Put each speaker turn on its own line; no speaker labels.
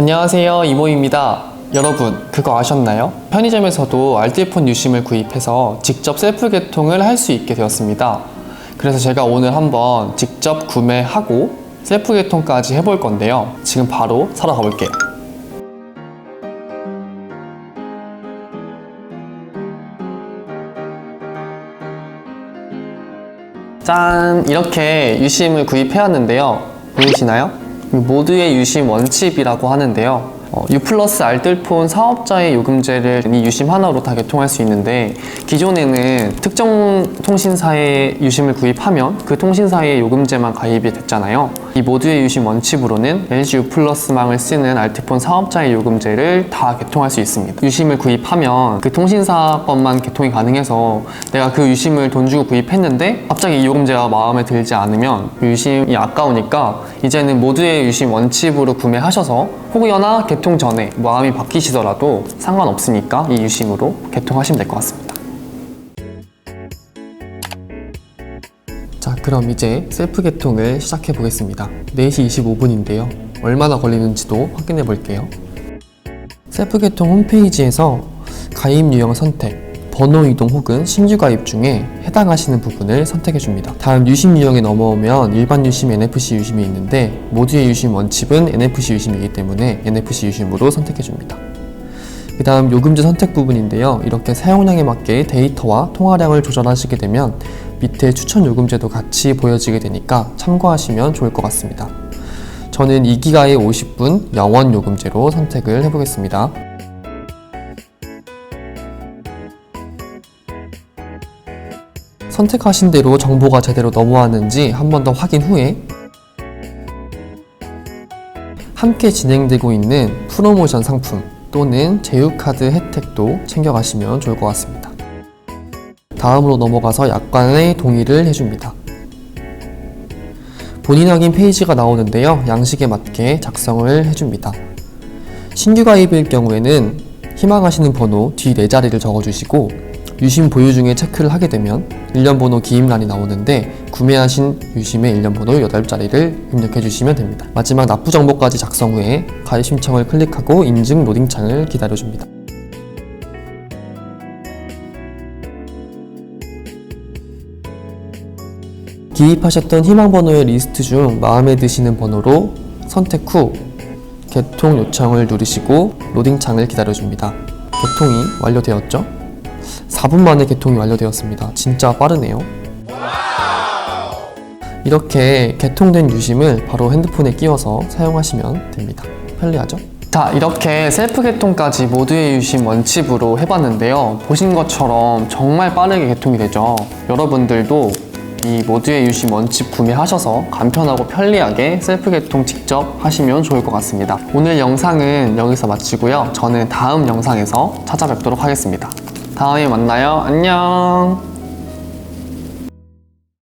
안녕하세요 이모입니다 여러분 그거 아셨나요? 편의점에서도 알뜰폰 유심을 구입해서 직접 셀프 개통을 할 수 있게 되었습니다 그래서 제가 오늘 한번 직접 구매하고 셀프 개통까지 해볼 건데요 지금 바로 사러 가볼게요 짠! 이렇게 유심을 구입해왔는데요. 보이시나요? 이 모두의 유심 원칩이라고 하는데요. 어, U 플러스 알뜰폰 사업자의 요금제를 이 유심 하나로 다 개통할 수 있는데 기존에는 특정 통신사의 유심을 구입하면 그 통신사의 요금제만 가입이 됐잖아요. 이 모두의 유심 원칩으로는 LG U 플러스망을 쓰는 알뜰폰 사업자의 요금제를 다 개통할 수 있습니다. 유심을 구입하면 그 통신사 것만 개통이 가능해서 내가 그 유심을 돈 주고 구입했는데 갑자기 이 요금제가 마음에 들지 않으면 그 유심이 아까우니까 이제는 모두의 유심 원칩으로 구매하셔서 혹여나 개통 전에 마음이 바뀌시더라도 상관없으니까 이 유심으로 개통하시면 될 것 같습니다. 자, 그럼 이제 셀프 개통을 시작해 보겠습니다. 4시 25분인데요. 얼마나 걸리는지도 확인해 볼게요. 셀프 개통 홈페이지에서 가입 유형 선택, 번호 이동 혹은 신규 가입 중에 해당하시는 부분을 선택해 줍니다. 다음 유심 유형에 넘어오면 일반 유심, NFC 유심이 있는데 모두의 유심 원칙은 NFC 유심이기 때문에 NFC 유심으로 선택해 줍니다. 그 다음 요금제 선택 부분인데요. 이렇게 사용량에 맞게 데이터와 통화량을 조절하시게 되면 밑에 추천 요금제도 같이 보여지게 되니까 참고하시면 좋을 것 같습니다. 저는 2기가에 50분 영원 요금제로 선택을 해보겠습니다. 선택하신 대로 정보가 제대로 넘어왔는지 한 번 더 확인 후에 함께 진행되고 있는 프로모션 상품 또는 제휴카드 혜택도 챙겨가시면 좋을 것 같습니다. 다음으로 넘어가서 약관의 동의를 해줍니다. 본인 확인 페이지가 나오는데요. 양식에 맞게 작성을 해줍니다. 신규 가입일 경우에는 희망하시는 번호 뒤 네 자리를 적어주시고 유심 보유 중에 체크를 하게 되면 일련 번호 기입란이 나오는데 구매하신 유심의 일련 번호 8자리를 입력해 주시면 됩니다. 마지막 납부 정보까지 작성 후에 가입 신청을 클릭하고 인증 로딩 창을 기다려 줍니다. 기입하셨던 희망 번호의 리스트 중 마음에 드시는 번호로 선택 후 개통 요청을 누르시고 로딩 창을 기다려 줍니다. 개통이 완료되었죠? 4분 만에 개통이 완료되었습니다. 진짜 빠르네요. 이렇게 개통된 유심을 바로 핸드폰에 끼워서 사용하시면 됩니다. 편리하죠? 자, 이렇게 셀프 개통까지 모두의 유심 원칩으로 해봤는데요. 보신 것처럼 정말 빠르게 개통이 되죠. 여러분들도 이 모두의 유심 원칩 구매하셔서 간편하고 편리하게 셀프 개통 직접 하시면 좋을 것 같습니다. 오늘 영상은 여기서 마치고요. 저는 다음 영상에서 찾아뵙도록 하겠습니다. 다음에 만나요. 안녕.